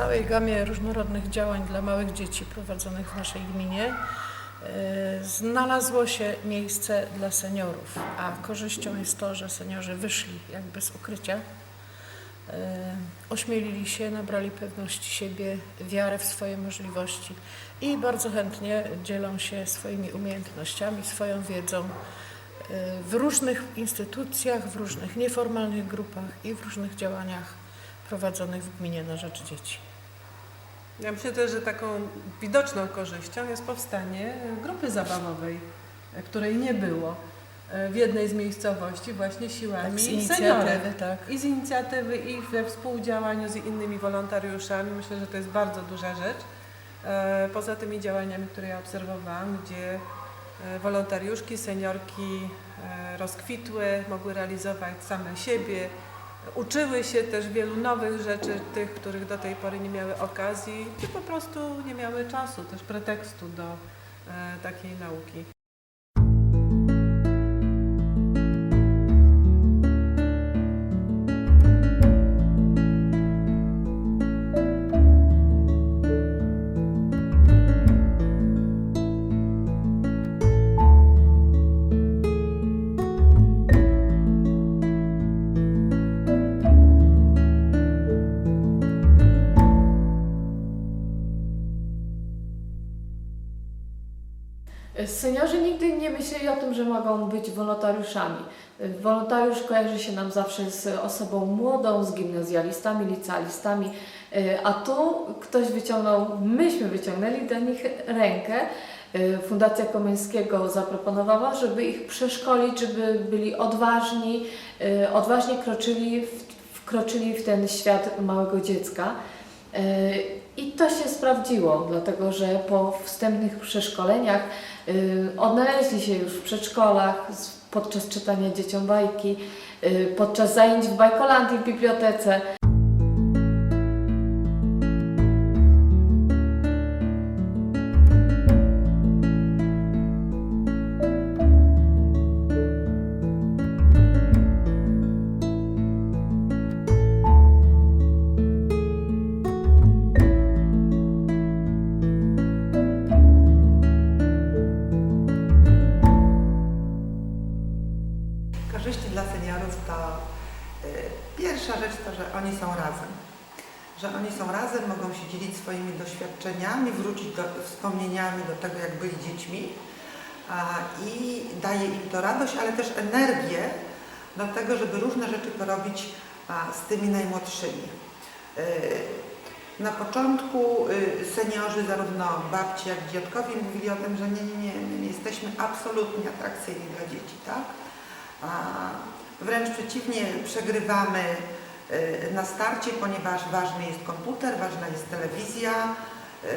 całej gamie różnorodnych działań dla małych dzieci prowadzonych w naszej gminie e, znalazło się miejsce dla seniorów, a korzyścią jest to, że seniorzy wyszli jakby z ukrycia, e, ośmielili się, nabrali pewności siebie, wiarę w swoje możliwości i bardzo chętnie dzielą się swoimi umiejętnościami, swoją wiedzą e, w różnych instytucjach, w różnych nieformalnych grupach i w różnych działaniach prowadzonych w gminie na rzecz dzieci. Ja myślę też, że taką widoczną korzyścią jest powstanie grupy zabawowej, e, której nie było e, w jednej z miejscowości właśnie siłami Tak, z seniorów. inicjatywy, tak. I z inicjatywy, i we współdziałaniu z innymi wolontariuszami. Myślę, że to jest bardzo duża rzecz. E, Poza tymi działaniami, które ja obserwowałam, gdzie wolontariuszki, seniorki rozkwitły, mogły realizować same siebie, uczyły się też wielu nowych rzeczy, tych, których do tej pory nie miały okazji, czy po prostu nie miały czasu, też pretekstu do e, takiej nauki. Seniorzy nigdy nie myśleli o tym, że mogą być wolontariuszami. Wolontariusz kojarzy się nam zawsze z osobą młodą, z gimnazjalistami, licealistami, a tu ktoś wyciągnął, myśmy wyciągnęli do nich rękę. Fundacja Komeńskiego zaproponowała, żeby ich przeszkolić, żeby byli odważni, odważnie kroczyli w, wkroczyli w ten świat małego dziecka. I to się sprawdziło, dlatego że po wstępnych przeszkoleniach y, odnaleźli się już w przedszkolach podczas czytania dzieciom bajki, y, podczas zajęć w Bajkolandii w bibliotece. Pierwsza rzecz to, że oni są razem. Że oni są razem, mogą się dzielić swoimi doświadczeniami, wrócić do, wspomnieniami do tego, jak byli dziećmi. A, I daje im to radość, ale też energię do tego, żeby różne rzeczy porobić a, z tymi najmłodszymi. Y, na początku y, seniorzy, zarówno babci, jak i dziadkowie mówili o tym, że nie, nie, nie, nie jesteśmy absolutnie atrakcyjni dla dzieci, tak? A wręcz przeciwnie, przegrywamy y, na starcie, ponieważ ważny jest komputer, ważna jest telewizja y,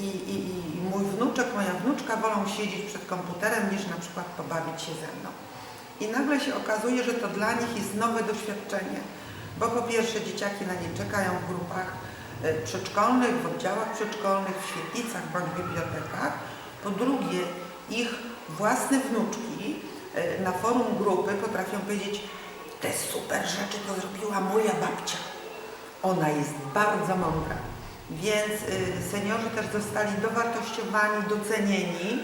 i, i, i mój wnuczek, moja wnuczka wolą siedzieć przed komputerem niż na przykład pobawić się ze mną. I nagle się okazuje, że to dla nich jest nowe doświadczenie, bo po pierwsze dzieciaki na nie czekają w grupach y, przedszkolnych, w oddziałach przedszkolnych, w świetlicach bądź w bibliotekach. Po drugie, ich własne wnuczki na forum grupy potrafią powiedzieć, te super rzeczy to zrobiła moja babcia. Ona jest bardzo mądra. Więc y, seniorzy też zostali dowartościowani, docenieni.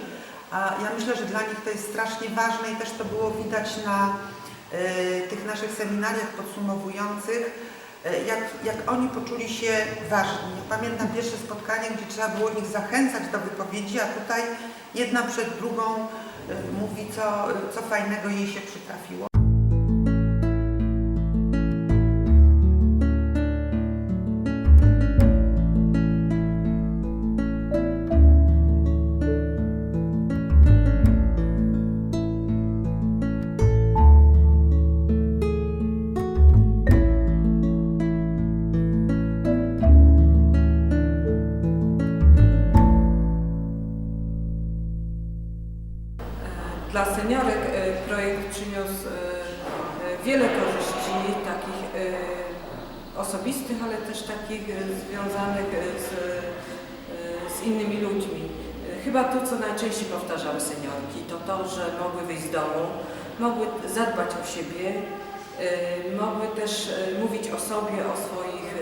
A ja myślę, że dla nich to jest strasznie ważne i też to było widać na y, tych naszych seminariach podsumowujących, jak, jak oni poczuli się ważni. Pamiętam pierwsze spotkanie, gdzie trzeba było ich zachęcać do wypowiedzi, a tutaj jedna przed drugą y, mówi, co, co fajnego jej się przytrafiło. Takich e, osobistych, ale też takich e, związanych e, z, z innymi ludźmi. Chyba to, co najczęściej powtarzały seniorki, to to, że mogły wyjść z domu, mogły zadbać o siebie, mogły też mówić o sobie, o swoich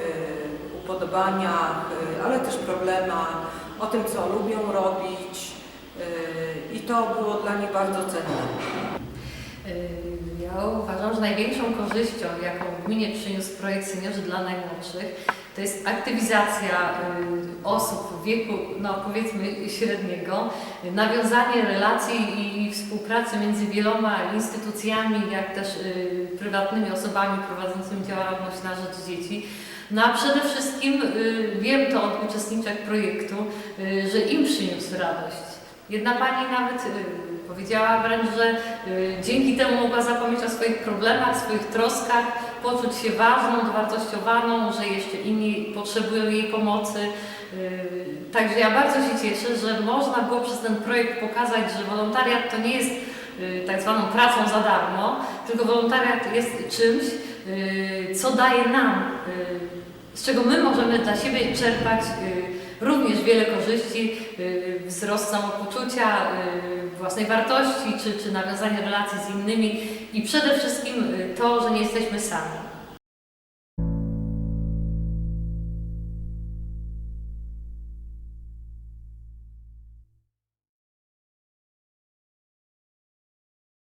upodobaniach, y, ale też problemach, o tym, co lubią robić. y, I to było dla nich bardzo cenne. Y, Ja uważam, że największą korzyścią, jaką gminie przyniósł projekt Seniorzy dla Najmłodszych, to jest aktywizacja y, osób w wieku, no powiedzmy średniego, nawiązanie relacji i współpracy między wieloma instytucjami, jak też y, prywatnymi osobami prowadzącymi działalność na rzecz dzieci. No a przede wszystkim wiem to od uczestniczek projektu, że im przyniósł radość. Jedna pani nawet y, powiedziała wręcz, że y, dzięki temu mogła zapomnieć o swoich problemach, swoich troskach, poczuć się ważną, dowartościowaną, że jeszcze inni potrzebują jej pomocy. Y, Także ja bardzo się cieszę, że można było przez ten projekt pokazać, że wolontariat to nie jest tak zwaną pracą za darmo, tylko wolontariat jest czymś, co daje nam, z czego my możemy dla siebie czerpać również wiele korzyści, y, wzrost samopoczucia, y, własnej wartości, czy, czy nawiązanie relacji z innymi i przede wszystkim y, to, że nie jesteśmy sami.